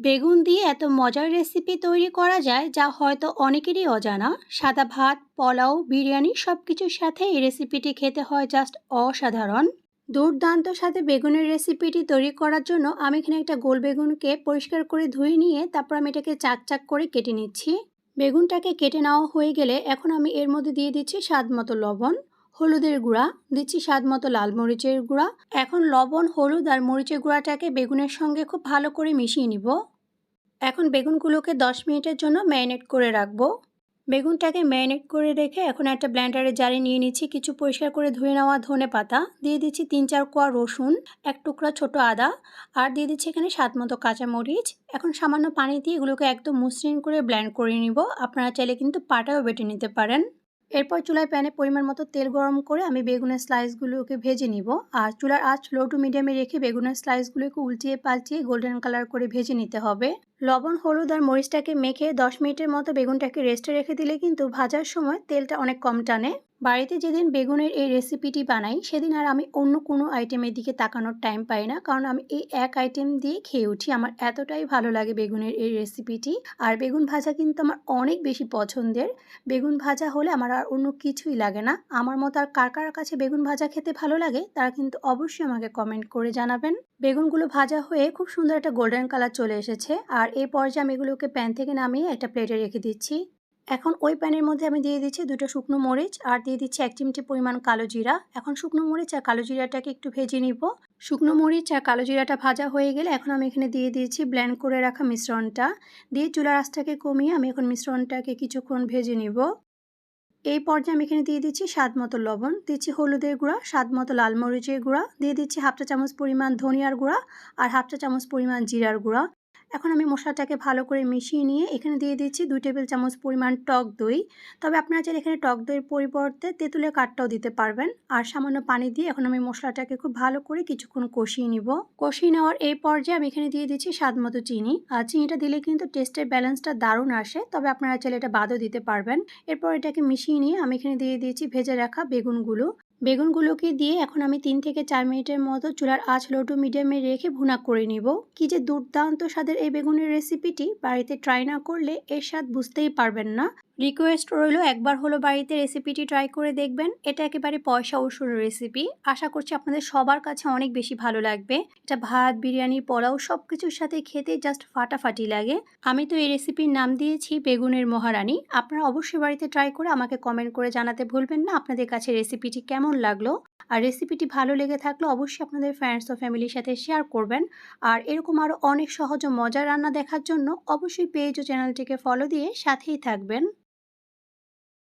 বেগুন দিয়ে এত মজার রেসিপি তৈরি করা যায় যা হয়তো অনেকেরই অজানা। সাদা ভাত, পোলাও, বিরিয়ানি সব কিছুর সাথে এই রেসিপিটি খেতে হয় জাস্ট অসাধারণ। দুর্দান্ত সাথে বেগুনের রেসিপিটি তৈরি করার জন্য আমি এখানে একটা গোল বেগুনকে পরিষ্কার করে ধুয়ে নিয়ে তারপর আমি এটাকে চাক চাক করে কেটে নিচ্ছি। বেগুনটাকে কেটে নেওয়া হয়ে গেলে এখন আমি এর মধ্যে দিয়ে দিচ্ছি স্বাদ মতো লবণ। হলুদের গুঁড়া, দিচ্ছি স্বাদ মতো লাল মরিচের গুঁড়া। এখন লবণ, হলুদ আর মরিচের গুঁড়াটাকে বেগুনের সঙ্গে খুব ভালো করে মিশিয়ে নিব। এখন বেগুনগুলোকে 10 মিনিটের জন্য ম্যারিনেট করে রাখব। বেগুনটাকে ম্যারিনেট করে রেখে এখন একটা ব্ল্যান্ডারে জারে নিয়ে নিচ্ছি কিছু পরিষ্কার করে ধুয়ে নেওয়া ধনে পাতা। দিয়ে দিচ্ছি তিন চার কোয়া রসুন, এক টুকরা ছোট আদা আর দিয়ে দিচ্ছি এখানে স্বাদ মতো কাঁচামরিচ। এখন সামান্য পানি দিয়ে এগুলোকে একদম মসৃণ করে ব্ল্যান্ড করে নিব। আপনারা চাইলে কিন্তু পাটাও বেটে নিতে পারেন। এরপর চুলায় প্যানে পরিমাণ মতো তেল গরম করে আমি বেগুনের স্লাইসগুলোকে ভেজে নিব। আর চুলার আঁচ লো টু মিডিয়ামে রেখে বেগুনের স্লাইসগুলোকে উল্টিয়ে পাল্টিয়ে গোল্ডেন কালার করে ভেজে নিতে হবে। লবণ, হলুদ আর মরিচটাকে মেখে দশ মিনিটের মতো বেগুনটাকে রেস্টে রেখে দিলে কিন্তু ভাজার সময় তেলটা অনেক কম টানে। বাড়িতে যেদিন বেগুনের এই রেসিপিটি বানাই, সেদিন আর আমি অন্য কোনো আইটেমের দিকে তাকানোর টাইম পাই না। কারণ আমি এই এক আইটেম দিয়ে খেয়ে উঠি। আমার এতটাই ভালো লাগে বেগুনের এই রেসিপিটি আর বেগুন ভাজা কিন্তু আমার অনেক বেশি পছন্দের। বেগুন ভাজা হলে আমার আর অন্য কিছুই লাগে না। আমার মতো আর কার কার কাছে বেগুন ভাজা খেতে ভালো লাগে, তারা কিন্তু অবশ্যই আমাকে কমেন্ট করে জানাবেন। বেগুনগুলো ভাজা হয়ে খুব সুন্দর একটা গোল্ডেন কালার চলে এসেছে। আর এই পর্যায়ে আমি এগুলোকে প্যান থেকে নামিয়ে একটা প্লেটে রেখে দিচ্ছি। এখন ওই প্যানের মধ্যে আমি দিয়ে দিচ্ছি দুটো শুকনো মরিচ আর দিয়ে দিচ্ছি এক চিমটি পরিমাণ কালো জিরা। এখন শুকনো মরিচ আর কালো জিরাটাকে একটু ভেজে নিব। শুকনো মরিচ আর কালো জিরাটা ভাজা হয়ে গেলে এখন আমি এখানে দিয়ে দিয়েছি ব্ল্যান্ড করে রাখা মিশ্রণটা। দিয়ে চুলার আঁচটাকে কমিয়ে আমি এখন মিশ্রণটাকে কিছুক্ষণ ভেজে নিব। এই পর্যায়ে আমি এখানে দিয়ে দিচ্ছি স্বাদ মতো লবণ। দিচ্ছি হলুদের গুঁড়া, স্বাদ মতো লাল মরিচের গুঁড়া। দিয়ে দিচ্ছি হাফটা চামচ পরিমাণ ধনিয়ার গুঁড়া আর হাফটা চামচ পরিমাণ জিরার গুঁড়া। এখন আমি মশলাটাকে ভালো করে মিশিয়ে নিয়ে এখানে দিয়ে দিচ্ছি দুই টেবিল চামচ পরিমাণ টক দই। তবে আপনারা চাইলে এখানে টক দইয়ের পরিবর্তে তেঁতুলের কাঠটাও দিতে পারবেন। আর সামান্য পানি দিয়ে এখন আমি মশলাটাকে খুব ভালো করে কিছুক্ষণ কষিয়ে নিব। কষিয়ে নেওয়ার এই পর্যায়ে আমি এখানে দিয়ে দিচ্ছি স্বাদ মতো চিনি। আর চিনিটা দিলে কিন্তু টেস্টের ব্যালেন্সটা দারুণ আসে, তবে আপনারা চাইলে এটা বাদও দিতে পারবেন। এরপর এটাকে মিশিয়ে নিয়ে আমি এখানে দিয়ে দিয়েছি ভেজে রাখা বেগুনগুলো। বেগুনগুলোকে দিয়ে এখন আমি তিন থেকে চার মিনিটের মতো চুলার আঁচ লো টু মিডিয়ামে রেখে ভুনা করে নিব। কি যে দুর্দান্ত স্বাদের এই বেগুনের রেসিপিটি বাড়িতে ট্রাই না করলে এর স্বাদ বুঝতেই পারবেন না। রিকোয়েস্ট রইল, একবার হলো বাড়িতে রেসিপিটি ট্রাই করে দেখবেন। এটা একেবারে পয়সা উসুল রেসিপি আশা করছি আপনাদের সবার কাছে অনেক বেশি ভালো লাগবে। এটা ভাত, বিরিয়ানি, পোলাও সব কিছুর সাথে খেতে জাস্ট ফাটাফাটি লাগে। আমি তো এই রেসিপির নাম দিয়েছি বেগুনের মহারানী। আপনারা অবশ্যই বাড়িতে ট্রাই করে আমাকে কমেন্ট করে জানাতে ভুলবেন না। আপনাদের কাছে রেসিপিটি কেমন লাগল? আর রেসিপিটি ভালো লেগে থাকলে অবশ্যই আপনাদের ফ্রেন্ডস ও ফ্যামিলির সাথে শেয়ার করবেন। আর এরকম আরও অনেক সহজ ও মজার রান্না দেখার জন্য অবশ্যই পেজ ও চ্যানেলটিকে ফলো দিয়ে সাথেই থাকবেন।